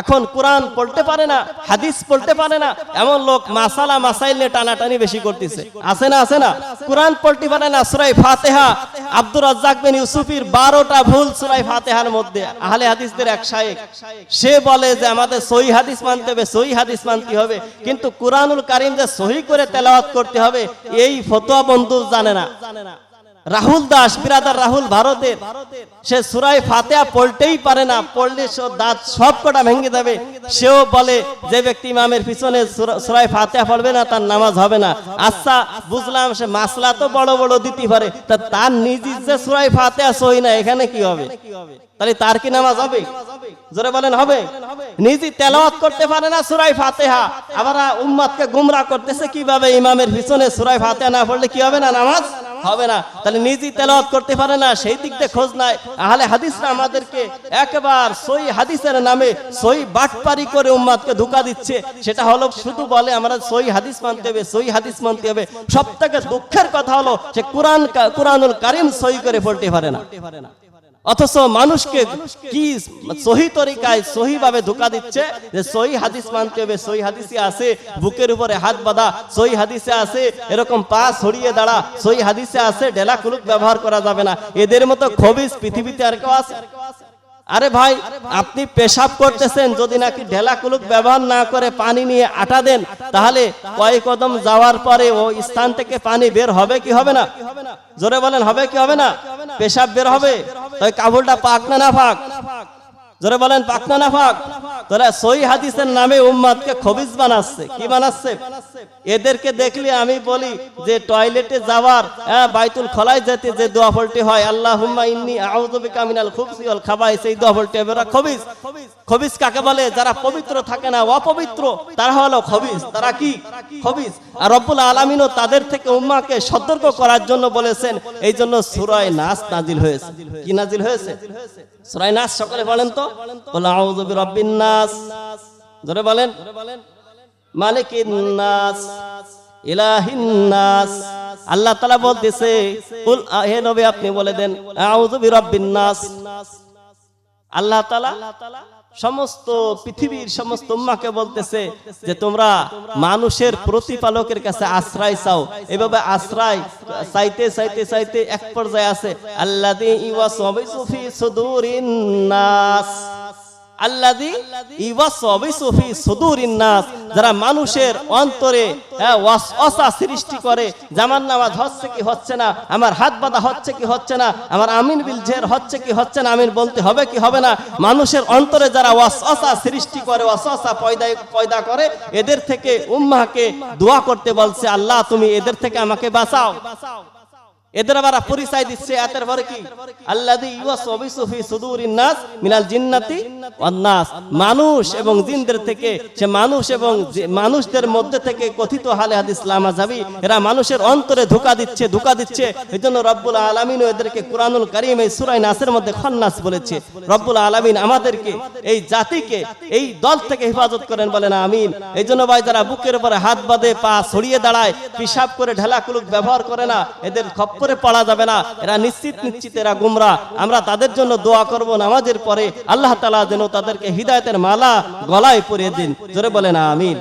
এখন কোরআন পড়তে পারে না, হাদিস পড়তে পারে না, এমন লোক মাসালা মাসাইল নিয়ে টানাটানি বেশি করতেছে। আছে না আছে না? কোরআন পড়তে পারে না সুরাই ফাতেহা, আব্দুর রাজ্জাক বিন ইউসুফির বারোটা ভুল সুরাই ফাতেহার মধ্যে, আহলে হাদিসদের এক শায়েক। সে বলে যে আমাদের সহি হাদিস মানতে হবে, সহি হাদিস মানতে হবে, কিন্তু কোরআনুল কারিম যে সহি করে তেলাওয়াত করতে হবে, এই ফতোয়া বন্ধু জানে না। রাহুল দাস, বিরাদার রাহুল ভারতের। সে সুরাই ফাতেহা পড়তেই পারে না, পড়লে সে দাঁত সব কটা ভেঙে যাবে। সেও বলে, যে ব্যক্তি ইমামের পিছনে সুরাই ফাতেহা পড়বে না, তার নামাজ হবে না। আচ্ছা বুঝলাম, সে মাসলা তো বড় বড় দিতে পারে, তা তার নিজে যে সুরাই ফাতেহা সই না, এখানে কি হবে? তাহলে তার কি নামাজ হবে? জোরে বলেন, হবে? নিজে তেলাওয়াত করতে পারে না সুরাই ফাতেহা। আবার উম্মাদকে গুমরা করতেছে, কীভাবে ইমামের পিছনে সুরাই ফাতেহা না পড়লে কি হবে না নামাজ? হবে না। তাহলে নিজে তেলাওয়াত করতে পারে না, সেই দিক দিয়ে খোঁজ নাই আহলে হাদিসরা আমাদেরকে একবার সই হাদিসের নামে সই বাটপারি করে উম্মাদকে ধোকা দিচ্ছে। সেটা হলো শুধু বলে আমরা সই হাদিস মানতে হবে সই হাদিস মানতে হবে। সব থেকে দুঃখের কথা হলো যে কোরআন কোরআনুল কারিম সই করে পড়তে পারে না। অথচ মানুষকে কি সহি তরিকায় সহি ভাবে ধোকা দিচ্ছে যে সহি হাদিস মানতে হবে, সহি হাদিসে আছে, বুকের উপরে হাত বাঁধা, সহি হাদিসে আছে, এরকম পা ছড়িয়ে দাঁড়া, সহি হাদিসে আছে ডেলা কুলুক ব্যবহার করা যাবে না। এদের মতো খবিস পৃথিবীতে আর কেউ আছে? আরে ভাই, আপনি পেশাব করতেছেন, যদি নাকি ঢেলা কুলুক ব্যবহার না করে পানি নিয়ে আটা দেন, তাহলে কয়েক কদম যাওয়ার পরে ও স্থান থেকে পানি বের হবে কি হবে না? জোরে বলেন, হবে কি হবে না? পেশাব বের হবে? তাই কাবুলটা পাক না না পাক? জোরে বলেন পাক না না পাক? তোরা সই হাদিসের নামে উম্মাদকে খবিজ বানাচ্ছে। কি বানাচ্ছে? এদেরকে দেখলে আমি বলি যে টয়লেটে যাওয়ার হ্যাঁ, বাইতুল খলাই যেতে যে দোয়া ফলটি হয় আল্লাহ ইন্নি আউযু বিকা মিনাল খুবসি ওয়াল খাবাইস এই দোয়া এবারে খবিজ। খবিজ কাকে বলে? যারা পবিত্র থাকে না অপবিত্র তারা হলো খবিজ। তারা কি? খবিজ। আর রব্বুল আলামিনও তাদের থেকে উম্মাকে সতর্ক করার জন্য বলেছেন এই জন্য সূরায়ে নাস নাজিল হয়েছে। কি নাজিল হয়েছে? সূরায়ে নাস সকলে বলেন তো? বলে, আউযু বিরাব্বিন নাস। ধরে বলেন। মালিকিন নাস। ইলাহিন নাস। আল্লাহ তাআলা বলতেছে, কুল, হে নবী, আপনি বলে দেন, আউযু বিরাব্বিন নাস। আল্লাহ তাআলা সমস্ত পৃথিবীর সমস্ত উম্মাকে বলতেছে যে তোমরা মানুষের প্রতিপালকের কাছে আশ্রয় চাও। এভাবে আশ্রয় চাইতে চাইতে চাইতে এক পর্যায়ে আছে, আল্লাযী ইওয়াসবিসু ফি সুদুরিন নাস যারা মানুষের অন্তরে হ্যাঁ, ওয়াসওয়াসা সৃষ্টি করে জামান নামাজ হচ্ছে কি হচ্ছে না আমার হাত বাঁধা হচ্ছে কি হচ্ছে না আমার আমিন বিল জের হচ্ছে কি হচ্ছে না আমিন বলতে হবে কি হবে না মানুষের অন্তরে যারা ওয়াসওয়াসা সৃষ্টি করে ওয়াসওয়াসা পয়দা পয়দা করে এদের থেকে উম্মাহকে দোয়া করতে বলছে আল্লাহ তুমি এদের থেকে আমাকে বাঁচাও বাঁচাও। এদের আবার পরিচয় দিচ্ছে এতের পরে কি? আল্লাযী ইউয়াসবিসু ফি সুদুরিন নাস মিনাল জিন্নাতি মানুষ এবং জিনদের থেকে, সে মানুষ এবং মানুষদের মধ্যে থেকে কথিত হালে এরা মানুষের অন্তরে দিচ্ছে দিচ্ছে। এজন্য রব্বুল এদেরকে এই সূরা নাসের মধ্যে খন্নাস বলেছে। রব্বুল আলামিন আমাদেরকে, এই জাতিকে, এই দল থেকে হেফাজত করেন বলেন, আমিন। এই জন্য ভাই, যারা বুকের উপরে হাত বাঁধে, পা ছড়িয়ে দাঁড়ায় পিসাব করে ঢেলা কুলুক ব্যবহার করে না, এদের খপ্পরে পড়া যাবে না। এরা নিশ্চিত নিশ্চিত এরা গুমরা। আমরা তাদের জন্য দোয়া করব নামাজের পরে। আল্লাহ তালা যেন তাদেরকে হৃদায়তের মালা গলায় পরিয়ে দিন। জোরে বলে না আমিন।